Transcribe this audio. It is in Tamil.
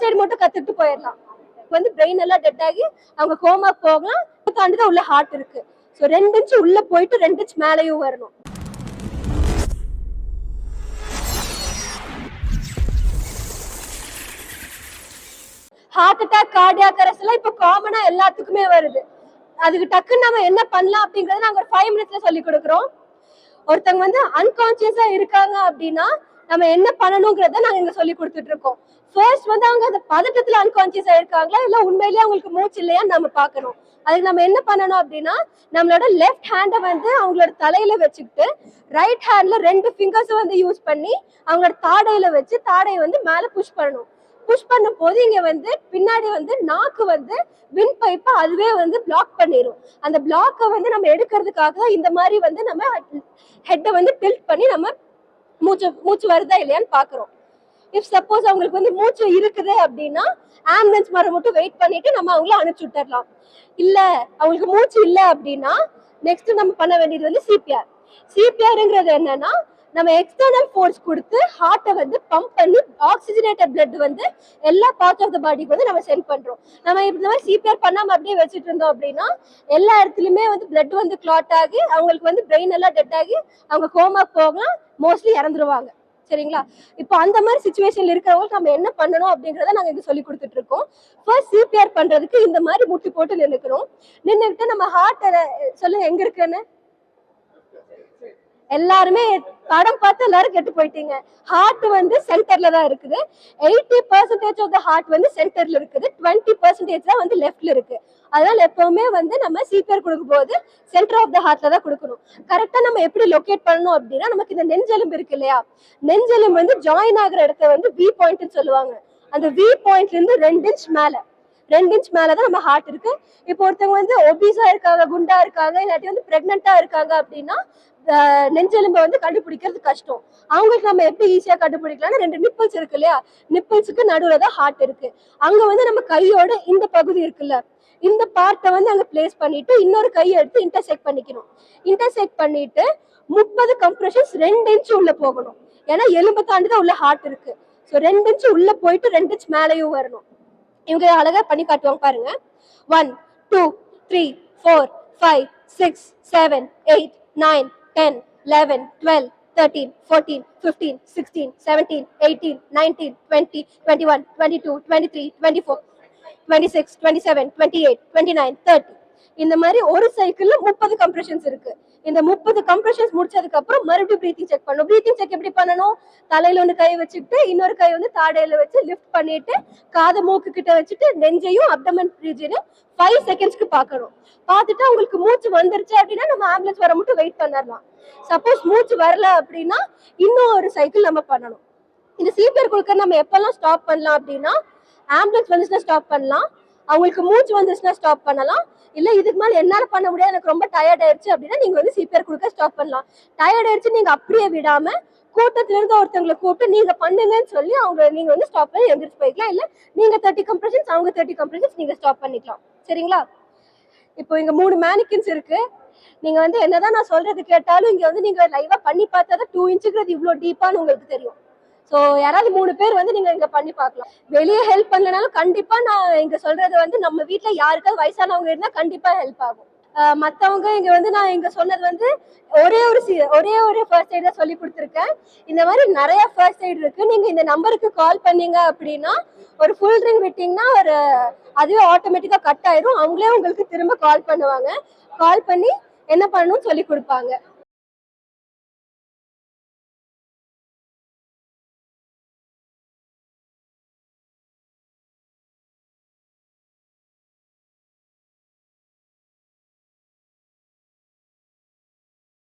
ஃபர்ஸ்ட் எய்ட் மட்டும் கத்துட்டு போயிடலாம். வந்து பிரெயின் எல்லாம் டெட் ஆகி அவங்க கோமா போகலாம். தாண்டி தான் உள்ள ஹார்ட் இருக்கு. ஸோ ரெண்டு இன்ச் உள்ள போயிட்டு ரெண்டு இன்ச் மேலேயும் வரணும். ஹார்ட் அட்டாக் கார்டியாக் அரெஸ்ட் எல்லாம் இப்போ காமனா எல்லாத்துக்குமே வருது. அதுக்கு டக்குன்னு நம்ம என்ன பண்ணலாம் அப்படிங்கறத நாங்க ஒரு ஃபைவ் மினிட்ஸ்ல சொல்லி கொடுக்குறோம். ஒருத்தவங்க வந்து அன்கான்சியஸா இருக்காங்க அப்படின்னா நம்ம என்ன பண்ணணுங்கிறத நாங்க இங்க சொல்லி கொடுத்துட்டு இருக்கோம். ஃபர்ஸ்ட் வந்து அவங்க அந்த பதட்டத்துல அன்கான்சியஸ் இருக்காங்களா இல்ல உண்மையிலேயே அவங்களுக்கு மூச்சு இல்லையான்னு நம்ம பாக்கணும் அதுக்கு நம்ம என்ன பண்ணணும் அப்படின்னா நம்மளோட லெஃப்ட் ஹேண்டை வந்து அவங்களோட தலையில வச்சுக்கிட்டு ரைட் ஹேண்ட்ல ரெண்டு ஃபிங்கர்ஸ் வந்து யூஸ் பண்ணி அவங்களோட தாடையில வச்சு தாடையை வந்து மேல புஷ் பண்ணணும். புஷ் பண்ணும் போது இங்க வந்து பின்னாடி வந்து நாக்கு வந்து வின் பைப்பை அதுவே வந்து பிளாக் பண்ணிடும் அந்த பிளாக்கை வந்து நம்ம எடுக்கிறதுக்காக தான் இந்த மாதிரி வந்து நம்ம ஹெட்டை வந்து டில்ட் பண்ணி நம்ம மூச்சு மூச்சு வருதா இல்லையான்னு பாக்குறோம் இஃப் சப்போஸ் அவங்களுக்கு வந்து மூச்சு இருக்குது அப்படின்னா ஆம்புலன்ஸ் மரம் மட்டும் வெயிட் பண்ணிட்டு நம்ம அவங்கள அனுப்பிச்சு விட்டுறலாம். இல்ல அவங்களுக்கு மூச்சு இல்ல அப்படின்னா நெக்ஸ்ட் நம்ம பண்ண வேண்டியது வந்து சிபிஆர் சிபிஆர்ங்கிறது என்னன்னா நம்ம எக்ஸ்டர்னல் ஃபோர்ஸ் கொடுத்து ஹார்ட்டை வந்து பம்ப் பண்ணி ஆக்சிஜனேட்டட் பிளட் வந்து எல்லா பார்ட் ஆஃப் த பாடிக்கு வந்து நம்ம சென்ட் பண்றோம். நம்ம இந்த மாதிரி சிபிஆர் பண்ணாம அப்படியே வச்சுட்டு இருந்தோம் அப்படின்னா எல்லா இடத்துலயுமே வந்து பிளட் வந்து கிளாட் ஆகி அவங்களுக்கு வந்து பிரெயின் எல்லாம் டெட் ஆகி அவங்க கோமா போகலாம் மோஸ்ட்லி இறந்துருவாங்க. சரிங்களா? இப்போ அந்த மாதிரி சுச்சுவேஷன்ல இருக்கிறவங்களுக்கு நம்ம என்ன பண்ணணும் அப்படிங்கறத நாங்க இங்க சொல்லி கொடுத்துட்டு இருக்கோம். ஃபர்ஸ்ட் சிபிஆர் பண்றதுக்கு இந்த மாதிரி முட்டி போட்டு நின்றுக்கிறோம் நின்றுக்கிட்டு நம்ம ஹார்ட் சொல்லுங்க எங்க இருக்குன்னு எல்லாருமே படம் பார்த்து எல்லாரும் கெட்டு போயிட்டீங்க. ஹார்ட் வந்து சென்டர்ல தான் இருக்குது. Eighty percentage of the heart வந்து சென்டர்ல இருக்குது. டுவெண்ட்டி பர்சன்டேஜ் தான் வந்து லெஃப்ட்ல இருக்கு. அதனால எப்பவுமே வந்து நம்ம சிபிஆர் கொடுக்கும் போது சென்டர் ஆஃப் த ஹார்ட்ல தான் கொடுக்கணும். கரெக்டா நம்ம எப்படி லொகேட் பண்ணணும் அப்படின்னா நமக்கு இந்த நெஞ்செலும்பு இருக்கு இல்லையா? நெஞ்செலும்பு வந்து ஜாயின் ஆகுற இடத்த வந்து வி பாயிண்ட்னு சொல்லுவாங்க. அந்த வி பாயிண்ட்ல இருந்து ரெண்டு இன்ச் மேல. ரெண்டு இன்ச் மேலதான் நம்ம ஹார்ட் இருக்கு. இப்போ ஒருத்தவங்க வந்து ஒபீஸா இருக்காங்க குண்டா இருக்காங்க இல்லாட்டி வந்து பிரெக்னெண்டா இருக்காங்க அப்படின்னா நெஞ்செலும்பை வந்து கண்டுபிடிக்கிறது கஷ்டம். அவங்களுக்கு நம்ம எப்படி ஈஸியா கண்டுபிடிக்கலாம்னா ரெண்டு நிப்பிள்ஸ் இருக்கு இல்லையா? நிப்பிள்ஸுக்கு நடுவுல தான் ஹார்ட் இருக்கு. அங்க வந்து நம்ம கையோட இந்த பகுதி இருக்குல்ல இந்த பார்ட்டை வந்து அங்க பிளேஸ் பண்ணிட்டு இன்னொரு கையை எடுத்து இன்டர்செக்ட் பண்ணிக்கணும். இன்டர்செக்ட் பண்ணிட்டு முப்பது கம்ப்ரெஷன்ஸ் ரெண்டு இன்ச் உள்ள போகணும். ஏன்னா எலும்பை தாண்டி தான் உள்ள ஹார்ட் இருக்கு. ஸோ ரெண்டு இன்ச்சு உள்ள போயிட்டு ரெண்டு இன்ச் மேலேயும் வரணும். இவங்க அழகா பண்ணி காட்டுவாங்க பாருங்க. One two three four five six seven eight nine ten eleven twelve thirteen fourteen fifteen sixteen seventeen eighteen nineteen twenty twenty one twenty two twenty three twenty four twenty six twenty seven twenty eight twenty nine thirty இந்த மாதிரி ஒரு சைக்கிளில் முப்பது கம்ப்ரெஷன்ஸ் இருக்குது இந்த முப்பது கம்ப்ரெஷன்ஸ் முடிச்சதுக்கு அப்புறம் மறுபடியும் ப்ரீத்திங் செக் பண்ணணும். ப்ரீத்திங் செக் எப்படி பண்ணணும்? தலையில ஒன்று கை வச்சுக்கிட்டு இன்னொரு கை வந்து தாடையில வச்சு லிஃப்ட் பண்ணிட்டு காதை மூக்கு கிட்ட வச்சுட்டு நெஞ்சையும் அப்டமன் ரீஜனையும் ஃபைவ் செகண்ட்ஸ்க்கு பார்க்கணும். பார்த்துட்டு உங்களுக்கு மூச்சு வந்துருச்சு அப்படின்னா நம்ம ஆம்புலன்ஸ் வர மட்டும் வெயிட் பண்ணிடலாம் சப்போஸ் மூச்சு வரல அப்படின்னா இன்னும் ஒரு சைக்கிள் நம்ம பண்ணணும். இந்த சிபிஆர் கொடுக்க நம்ம எப்பெல்லாம் ஸ்டாப் பண்ணலாம் அப்படின்னா ஆம்புலன்ஸ் வந்துச்சுன்னா ஸ்டாப் பண்ணலாம். அவங்களுக்கு மூச்சு வந்துச்சுன்னா ஸ்டாப் பண்ணலாம். இல்ல இதுக்கு மேல என்னால பண்ண முடியாது. எனக்கு ரொம்ப டயர்ட் ஆயிடுச்சு அப்படின்னா நீங்க வந்து சிபிஆர் கொடுக்க ஸ்டாப் பண்ணலாம். டயர்ட் ஆயிடுச்சு நீங்க அப்படியே விடாம கூட்டத்துல இருந்து ஒருத்தவங்களை கூப்பிட்டு நீங்க பண்ணுங்கன்னு சொல்லி அவங்க நீங்க வந்து ஸ்டாப் பண்ணி எந்திரிச்சு போய்க்கலாம். இல்ல நீங்க தேர்ட்டி கம்ப்ரெஷன்ஸ் அவங்க தேர்ட்டி கம்ப்ரெஷன்ஸ் நீங்க ஸ்டாப் பண்ணிக்கலாம். சரிங்களா? இப்போ இங்க மூணு மேனிக்கின்ஸ் இருக்கு. நீங்க வந்து என்னதான் நான் சொல்றது கேட்டாலும் இங்க வந்து நீங்க லைவா பண்ணி பார்த்தா தான் டூ இன்ச்சுங்கிறது இவ்வளவு டீப்பான்னு உங்களுக்கு தெரியும். ஸோ யாராவது மூணு பேர் வந்து நீங்கள் இங்கே பண்ணி பார்க்கலாம். வெளியே ஹெல்ப் பண்ணலனாலும் கண்டிப்பாக நான் இங்கே சொல்கிறது வந்து நம்ம வீட்டில் யாருக்காவது வயசானவங்க இருந்தால் கண்டிப்பாக ஹெல்ப் ஆகும். மற்றவங்க இங்கே வந்து நான் இங்கே சொன்னது வந்து ஒரே ஒரு சி- ஒரே ஒரு ஃபர்ஸ்ட் எய்ட் தான் சொல்லி கொடுத்துருக்கேன். இந்த மாதிரி நிறைய ஃபர்ஸ்ட் எய்ட் இருக்குது நீங்கள் இந்த நம்பருக்கு கால் பண்ணீங்க அப்படின்னா ஒரு ஃபுல் ரிங் விட்டிங்கன்னா ஒரு அதுவே ஆட்டோமேட்டிக்காக கட் ஆயிரும். அவங்களே உங்களுக்கு திரும்ப கால் பண்ணுவாங்க. கால் பண்ணி என்ன பண்ணணும்னு சொல்லி கொடுப்பாங்க.